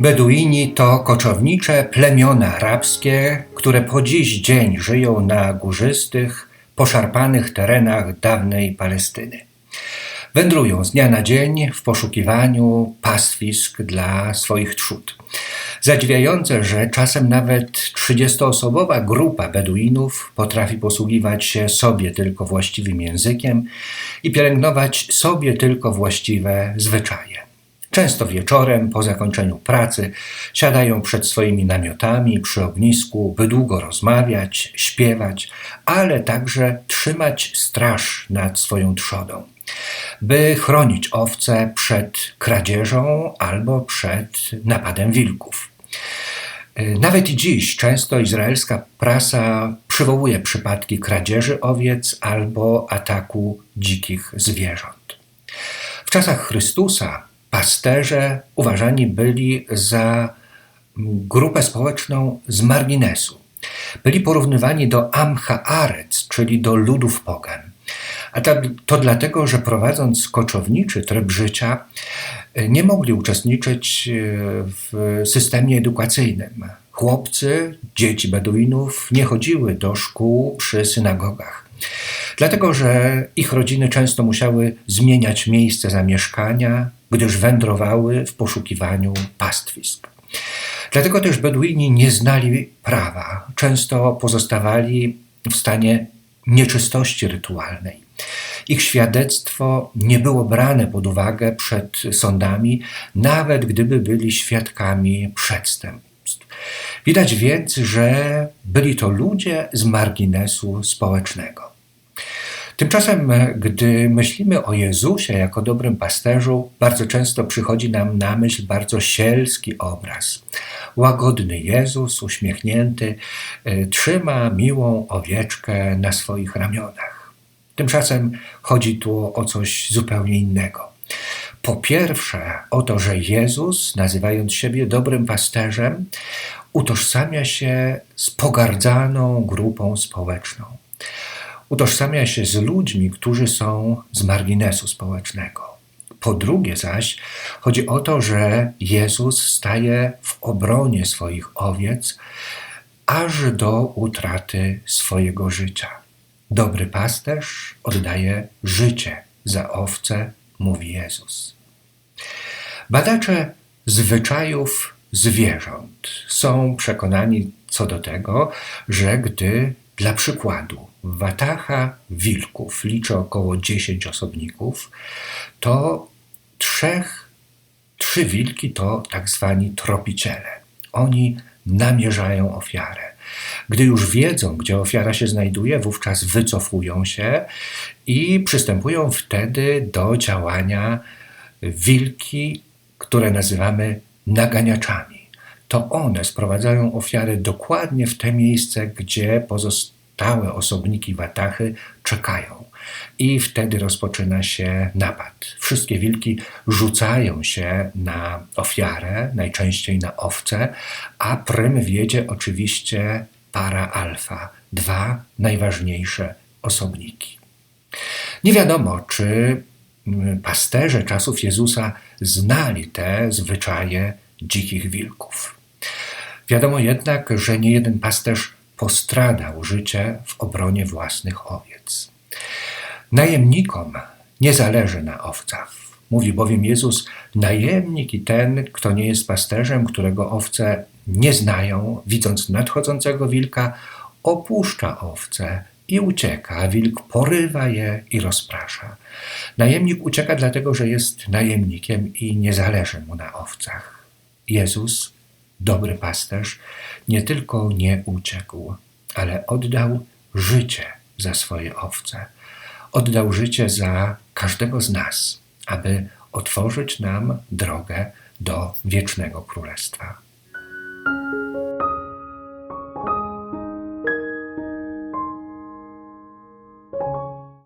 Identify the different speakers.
Speaker 1: Beduini to koczownicze plemiona arabskie, które po dziś dzień żyją na górzystych, poszarpanych terenach dawnej Palestyny. Wędrują z dnia na dzień w poszukiwaniu pastwisk dla swoich trzód. Zadziwiające, że czasem nawet 30-osobowa grupa Beduinów potrafi posługiwać się sobie tylko właściwym językiem i pielęgnować sobie tylko właściwe zwyczaje. Często wieczorem, po zakończeniu pracy, siadają przed swoimi namiotami przy ognisku, by długo rozmawiać, śpiewać, ale także trzymać straż nad swoją trzodą, by chronić owce przed kradzieżą albo przed napadem wilków. Nawet i dziś często izraelska prasa przywołuje przypadki kradzieży owiec albo ataku dzikich zwierząt. W czasach Chrystusa pasterze uważani byli za grupę społeczną z marginesu. Byli porównywani do Amcha Arec, czyli do ludów pogan. A to dlatego, że prowadząc koczowniczy tryb życia, nie mogli uczestniczyć e, w systemie edukacyjnym. Chłopcy, dzieci Beduinów nie chodziły do szkół przy synagogach dlatego że ich rodziny często musiały zmieniać miejsce zamieszkania, gdyż wędrowały w poszukiwaniu pastwisk. Dlatego też Beduini nie znali prawa, często pozostawali w stanie nieczystości rytualnej. Ich świadectwo nie było brane pod uwagę przed sądami, nawet gdyby byli świadkami przestępstw. Widać więc, że byli to ludzie z marginesu społecznego. Tymczasem, e, gdy myślimy o Jezusie jako dobrym pasterzu, bardzo często przychodzi nam na myśl bardzo sielski obraz. Łagodny Jezus, uśmiechnięty, e, trzyma miłą owieczkę na swoich ramionach. Tymczasem chodzi tu o coś zupełnie innego. Po pierwsze, o to, że Jezus, nazywając siebie dobrym pasterzem, utożsamia się z pogardzaną grupą społeczną utożsamia się z ludźmi, którzy są z marginesu społecznego. Po drugie zaś chodzi o to, że Jezus staje w obronie swoich owiec aż do utraty swojego życia. Dobry pasterz oddaje życie za owce, mówi Jezus. Badacze zwyczajów zwierząt są przekonani co do tego, że gdy dla przykładu Watacha wilków liczy około 10 osobników, to trzech, trzy wilki to tak zwani tropiciele. Oni namierzają ofiarę. Gdy już wiedzą, gdzie ofiara się znajduje, wówczas wycofują się i przystępują wtedy do działania wilki, które nazywamy naganiaczami. To one sprowadzają ofiarę dokładnie w te miejsce, gdzie pozostałe stałe osobniki watachy czekają. I wtedy rozpoczyna się napad. Wszystkie wilki rzucają się na ofiarę, najczęściej na owce, a prym wiedzie oczywiście para alfa, dwa najważniejsze osobniki. Nie wiadomo, czy mm, pasterze czasów Jezusa znali te zwyczaje dzikich wilków. Wiadomo jednak, że nie jeden pasterz postradał życie w obronie własnych owiec. Najemnikom nie zależy na owcach. Mówi bowiem Jezus: Najemnik i ten, kto nie jest pasterzem, którego owce nie znają, widząc nadchodzącego wilka, opuszcza owce i ucieka, a wilk porywa je i rozprasza. Najemnik ucieka dlatego, że jest najemnikiem i nie zależy mu na owcach. Jezus dobry pasterz nie tylko nie uciekł, ale oddał życie za swoje owce. Oddał życie za każdego z nas, aby otworzyć nam drogę do wiecznego królestwa.